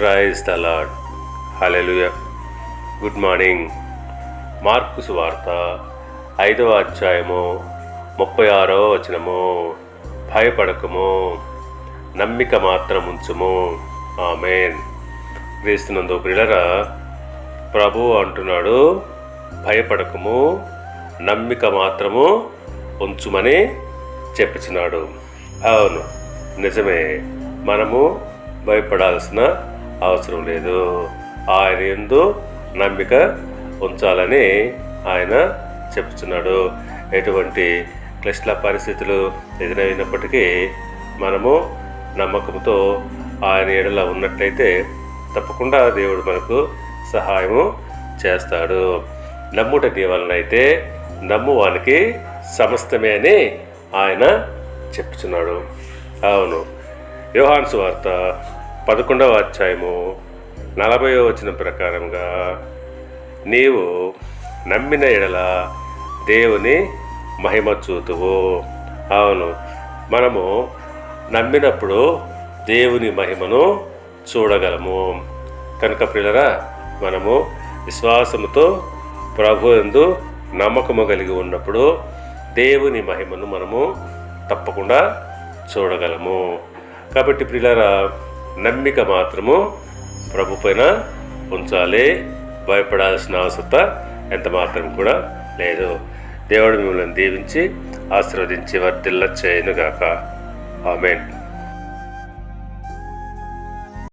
Praise the lord hallelujah good morning Mark సువార్త ఐదవ అధ్యాయము ముప్పై ఆరవ వచనము. భయపడకము నమ్మిక మాత్రం ఉంచుము ఆమెన్. క్రీస్తునందు ప్రిలరా ప్రభు అంటున్నాడు భయపడకము నమ్మిక మాత్రము ఉంచుమని చెప్పుచున్నాడు. అవును నిజమే. మనము భయపడాల్సిన అవసరం లేదు. ఆయన ఎందు నమ్మిక ఉంచాలని ఆయన చెప్తున్నాడు. ఎటువంటి క్లిష్ట పరిస్థితులు ఎదురైనప్పటికీ మనము నమ్మకంతో ఆయన ఎడల ఉన్నట్లయితే తప్పకుండా దేవుడు మనకు సహాయము చేస్తాడు. నమ్ముట నీ వలన నమ్మువానికి సమస్తమే అని ఆయన చెప్తున్నాడు. అవును. యోహాన్సు వార్త పదకొండవ అధ్యాయము నలభై వచనం ప్రకారంగా నీవు నమ్మిన ఎడల దేవుని మహిమ చూతువు. అవును మనము నమ్మినప్పుడు దేవుని మహిమను చూడగలము. కనుక పిల్లరా మనము విశ్వాసముతో ప్రభు ఎందు నమ్మకము కలిగి ఉన్నప్పుడు దేవుని మహిమను మనము తప్పకుండా చూడగలము. కాబట్టి పిల్లరా నమ్మిక మాత్రము ప్రభు పైన ఉంచాలి. భయపడాల్సిన అవసరత ఎంత మాత్రం కూడా లేదు. దేవుడు మిమ్మల్ని దీవించి ఆశీర్వదించి వర్ధిల్ల చేయనుగాక ఆమెన్.